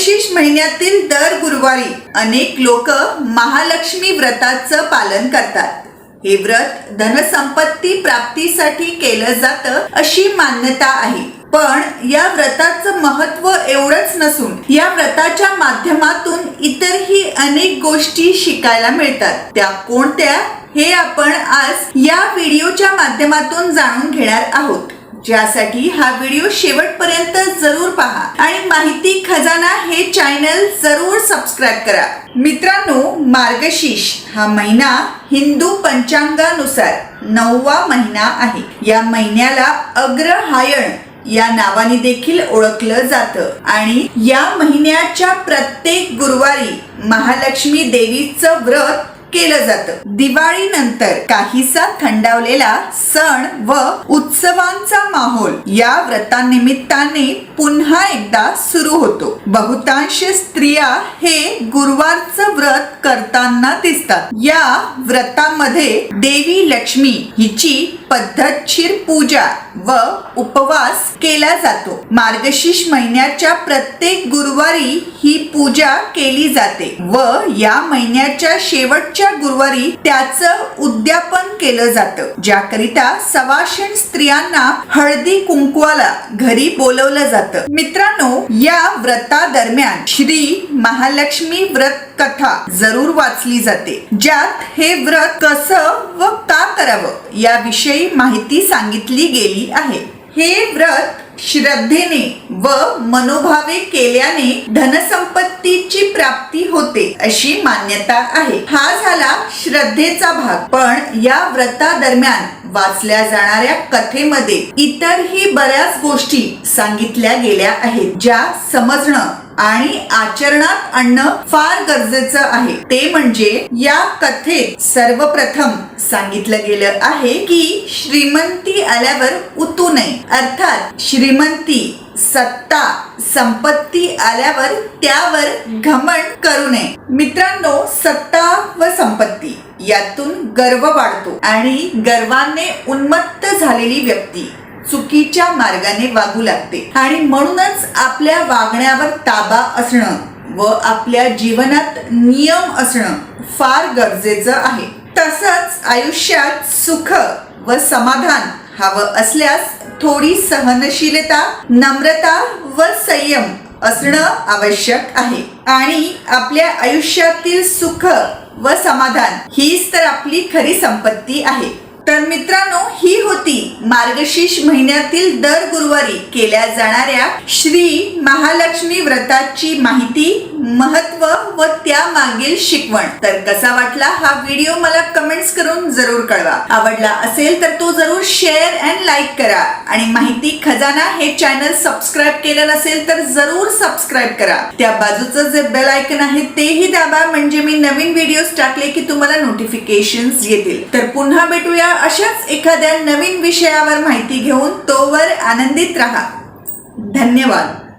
मार्गशीर्ष महिन्यातील दर गुरुवारी अनेक लोक महालक्ष्मी व्रताचं पालन करतात. हे व्रत धनसंपत्ती प्राप्तीसाठी केलं जातं अशी मान्यता आहे. पण या व्रताचं महत्त्व एवढंच नसून या व्रताच्या माध्यमातून इतरही अनेक गोष्टी शिकायला मिळतात. त्या कोणत्या हे आपण आज या व्हिडिओच्या माध्यमातून जाणून घेणार आहोत. ज्यासाठी हा व्हिडिओ शेवटपर्यंत जरूर पहा. आणि माहिती खजाना हे चॅनल जरूर सबस्क्राईब करा. मित्रांनो मार्गशीर्ष हा महिना हिंदू पंचांगानुसार नववा महिना आहे. या महिन्याला अग्रहायण या नावाने देखील ओळखलं जातं. आणि या महिन्याच्या प्रत्येक गुरुवारी महालक्ष्मी देवीचं व्रत केलं जातं. दिवाळीनंतर काहीसा थंडावलेला सण व उत्सवांचा माहोल या व्रतानिमित्ताने पुन्हा एकदा सुरू होतो. बहुतांश स्त्रिया हे गुरुवारचं व्रत करताना दिसतात. या व्रतामध्ये देवी लक्ष्मी हिची पद्धतशीर पूजा व उपवास केला जातो. मार्गशीर्ष महिन्याच्या प्रत्येक गुरुवारी ही पूजा केली जाते व या महिन्याच्या शेवटच्या गुरुवारी त्याचं उद्यापन केलं जातं ज्याकरिता सवाशेण स्त्रियांना हळदी कुंकवाला घरी बोलवलं जातं. मित्रांनो या व्रता दरम्यान श्री महालक्ष्मी व्रत कथा जरूर वाचली जाते. ज्यात हे व्रत कसं व का करावं याविषयी माहिती सांगितली गेली आहे. हे व्रत श्रद्धेने व मनोभावे केल्याने धनसंपत्तीची प्राप्ती होते अशी मान्यता आहे. हा झाला श्रद्धेचा भाग. पण या व्रता दरम्यान वाचल्या जाणाऱ्या कथेमध्ये इतरही बऱ्याच गोष्टी सांगितल्या गेल्या आहेत ज्या समजणं आणि आचरणात आणणं फार गरजेचं आहे. ते म्हणजे या कथेत सर्वप्रथम सांगितलं गेलं आहे की श्रीमंती आल्यावर उतू नये. अर्थात श्रीमंती सत्ता संपत्ती आल्यावर त्यावर घमंड करू नये. मित्रांनो सत्ता व संपत्ती. यातून गर्व वाढतो आणि गर्वाने उन्मत्त झालेली व्यक्ती चुकीच्या मार्गाने वागू लागते. आणि म्हणूनच आपल्या वागण्यावर ताबा असणं व आपल्या जीवनात नियम असणं फार गरजेचं आहे. तसंच आयुष्यात सुख व समाधान हवं असल्यास थोडी सहनशीलता नम्रता व संयम असणं आवश्यक आहे. आणि आपल्या आयुष्यातील सुख व समाधान हीच तर आपली खरी संपत्ती आहे. तर मित्रांनो ही होती मार्गशीर्ष महिन्यातील दर गुरुवारी केल्या जाणाऱ्या श्री महालक्ष्मी व्रताची माहिती. महत्त्व व त्या मागील शिकवण. तर कसा वाटला हा व्हिडिओ मला कमेंट्स करून जरूर कळवा. आवडला असेल तर तो जरूर शेअर अँड लाईक करा. आणि माहिती खजाना हे चॅनल सबस्क्राईब केलं नसेल तर जरूर सबस्क्राईब करा. त्या बाजूचं जे बेल आयकन आहे तेही दाबा. म्हणजे मी नवीन व्हिडिओज टाकले की तुम्हाला नोटिफिकेशन येतील. तर पुन्हा भेटूया अशाच एखाद्या नवीन विषयावर माहिती घेऊन. तोवर आनंदित राहा. धन्यवाद.